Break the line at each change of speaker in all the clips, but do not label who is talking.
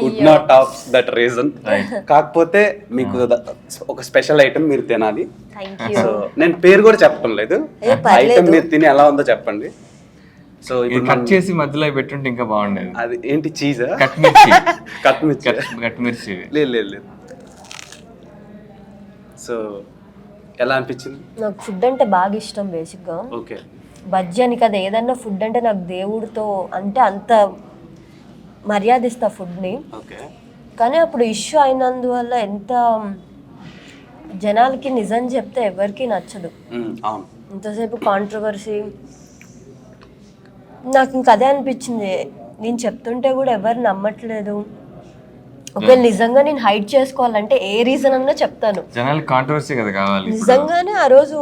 Could not top that reason కాకపోతే మీకు the- ఒక స్పెషల్ ఐటమ్ మీరు తినాలి. సో నేను పేరు కూడా చెప్పడం లేదు. ఐటమ్ మీరు తిని ఎలా ఉందో చెప్పండి. సో
ఇది
ఇప్పుడు
కట్ చేసి మధ్యలో పెట్టుంటే ఇంకా బాగుండేది.
అది ఏంటి చీజా?
కట్ మిర్చి.
కట్ మిర్చి.
కట్ కట్ మిర్చి.
లేదు లేదు లేదు. సో ఎలా అనిపించింది?
నాకు ఫుడ్ అంటే బాగా ఇష్టం బేసిక్గా
ఓకే
బజ్జీ అని కదా ఏదన్నా ఫుడ్ అంటే నాకు దేవుడితో అంటే అంత మర్యాద ఇస్తా ఫుడ్ని కానీ అప్పుడు ఇష్యూ అయినందువల్ల ఎంత జనాలకి నిజం చెప్తే ఎవరికి నచ్చదు. ఇంతసేపు కాంట్రవర్సీ నాకు ఇంక అదే అనిపించింది. నేను చెప్తుంటే కూడా ఎవరు నమ్మట్లేదు. ఒకవేళ నిజంగా నేను హైడ్ చేసుకోవాలంటే ఏ రీజన్ అన్నా చెప్తాను.
జనాలకి కాంట్రవర్సీ కదా కావాలి.
నిజంగానే ఆ రోజు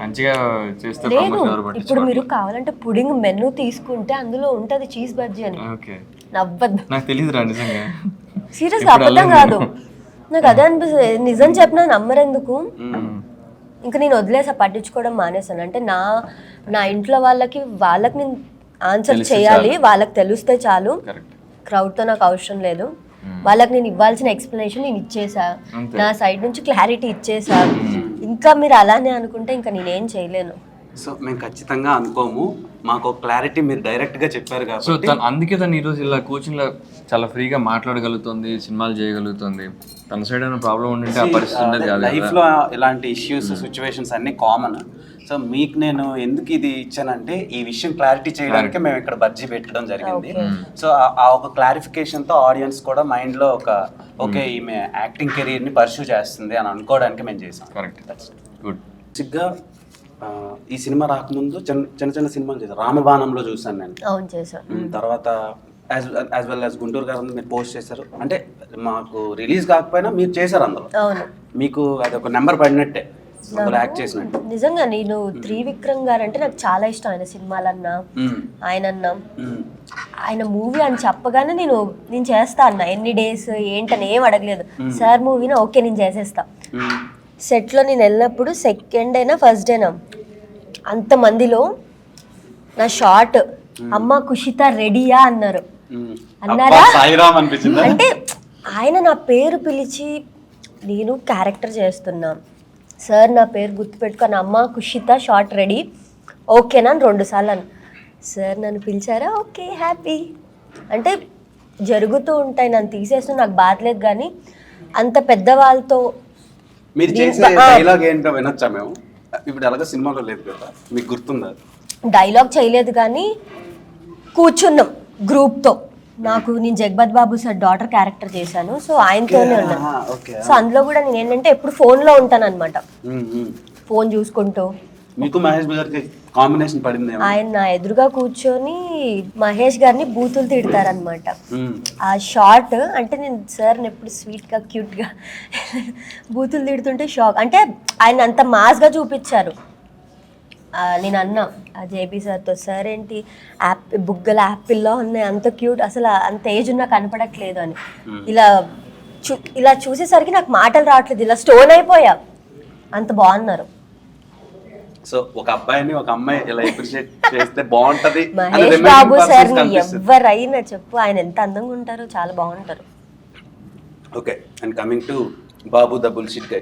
మంచిగా చేస్తే
లేదు ఇప్పుడు మీరు కావాలంటే పుడింగ్ మెనూ తీసుకుంటే అందులో ఉంటది చీజ్ బజ్జీ అని. నవ్వద్దు.
నాకు తెలియదురా నిజంగా.
సీరియస్గా అబద్ధం కాదు. నాకు అదే అనిపిస్తుంది. నిజం చెప్పినా నమ్మరెందుకు? ఇంకా నేను వదిలేసా పట్టించుకోవడం మానేసాను అంటే నా నా ఇంట్లో వాళ్ళకి వాళ్ళకి నేను ఆన్సర్ చేయాలి వాళ్ళకి తెలిస్తే చాలు. క్రౌడ్తో నాకు అవసరం లేదు. వాళ్ళకి నేను ఇవ్వాల్సిన ఎక్స్ప్లెనేషన్ నేను ఇచ్చేసా. నా సైడ్ నుంచి క్లారిటీ ఇచ్చేసా. ఇంకా మీరు అలానే అనుకుంటే ఇంకా నేనేం చేయలేను.
సో మేము ఖచ్చితంగా అనుకోము. మాకు క్లారిటీ మీరు డైరెక్ట్గా చెప్పారు
సో
కాబట్టి.
తను అందుకే తను ఈరోజు ఇలా కూర్చుని ఇలా చాలా ఫ్రీగా మాట్లాడగలుగుతుంది సినిమాలు చేయగలుగుతుంది. తన సైడ్ అయిన ప్రాబ్లం ఉండింటే ఆ పరిస్థితి ఉండేది
లైఫ్లో ఇలాంటి ఇష్యూస్ సిచ్యువేషన్స్ అన్ని కామన్ సో మీకు నేను ఎందుకు ఇది ఇచ్చానంటే ఈ విషయం క్లారిటీ చేయడానికి మేము ఇక్కడ బజ్జీ పెట్టడం జరిగింది. సో ఆ- ఒక క్లారిఫికేషన్తో ఆడియన్స్ కూడా మైండ్లో ఒక ఓకే ఈమె యాక్టింగ్ కెరీర్ని పర్సూ చేస్తుంది అని అనుకోవడానికి మేము చేసాం.
గుడ్
ఆ, ఈ సినిమా రాకముందు చిన్న చిన్న చిన్న సినిమాలు చేశాను రామబాణంలో చూసాను నేను.
అవును చేసా
ఉమ్, తర్వాత as as well as Guntur garu మీరు పోస్ట్ చేశారు. అంటే మాకు రిలీజ్ కాకపోయినా మీరు చేశారు అందులో.
అవును.
మీకు అది ఒక నెంబర్ పడినట్టే. అందులో యాక్ట్ చేసినట్టు.
నిజంగా నేను త్రివిక్రమ్ గారు అంటే నాకు చాలా ఇష్టం ఆయన సినిమాలన్నా. ఆయనన్నా. ఆయన మూవీ అని చెప్పగానే నేను నేను చేస్తా అన్న. ఎన్ని డేస్ ఏంటని ఏం అడగలేదు. సార్ మూవీనా? ఓకే నేను చేసేస్తా. సెట్లో నేను వెళ్ళినప్పుడు సెకండ్ అయినా ఫస్ట్ డేనా అంతమందిలో నా షార్ట్ అమ్మ కుషిత రెడీయా అన్నారు. అన్నారా? అంటే ఆయన నా పేరు పిలిచి నేను క్యారెక్టర్ చేస్తున్నా. సార్ నా పేరు గుర్తుపెట్టుకొని అమ్మ కుషిత షార్ట్ రెడీ. ఓకేనా అని రెండు సార్లు అన్న సార్ నన్ను పిలిచారా? Okay happy. అంటే జరుగుతూ ఉంటాయి నన్ను తీసేస్తూ నాకు బాధలేదు కానీ అంత పెద్దవాళ్ళతో
మీరు చేసే డైలాగ్ ఏంటో వినొచ్చా మేము? ఇప్పుడు ఎలాగో సినిమాలో లేదు కదా మీకు గుర్తుందా?
డైలాగ్ చేయలేదు కానీ కూర్చున్నాం గ్రూప్తో. నాకు నేను Jagapathi Babu sir daughter character చేశాను. సో ఆయనతోనే ఉన్నాను. సో అందులో కూడా నేను ఏంటంటే ఎప్పుడు ఫోన్లో ఉంటాను అనమాట ఫోన్ చూసుకుంటూ.
మీకు మహేష్ గారికి కాంబినేషన్ పడింది
ఆయన నా ఎదురుగా కూర్చొని మహేష్ గారిని బూతులు తిడతారనమాట ఆ షార్ట్ అంటే నేను సార్ని ఎప్పుడు స్వీట్గా క్యూట్గా బూతులు తిడుతుంటే షాక్ అంటే ఆయన అంత మాస్గా చూపించారు. ఆ, నేను అన్నా ఆ జేపీ సార్తో సార్ ఏంటి యాప్ బుగ్గల యాపిల్లో ఉన్నాయి అంత క్యూట్ అసలు అంత ఏజ్ ఉన్నా కనపడట్లేదు అని. ఇలా చూ ఇలా చూసేసరికి నాకు మాటలు రావట్లేదు ఇలా స్టోన్ అయిపోయా. అంత బాగున్నారు.
సో ఒక అబ్బాయిని ఒక అమ్మాయి ఇలా అప్రిషియేట్ చేస్తే బాగుంటది?
మహేష్ బాబు సార్. ఎవరైనా చెప్పు ఆయన ఎంత అందంగా ఉంటారో చాలా బాగుంటారు.
Okay and coming to Babu the bullshit guy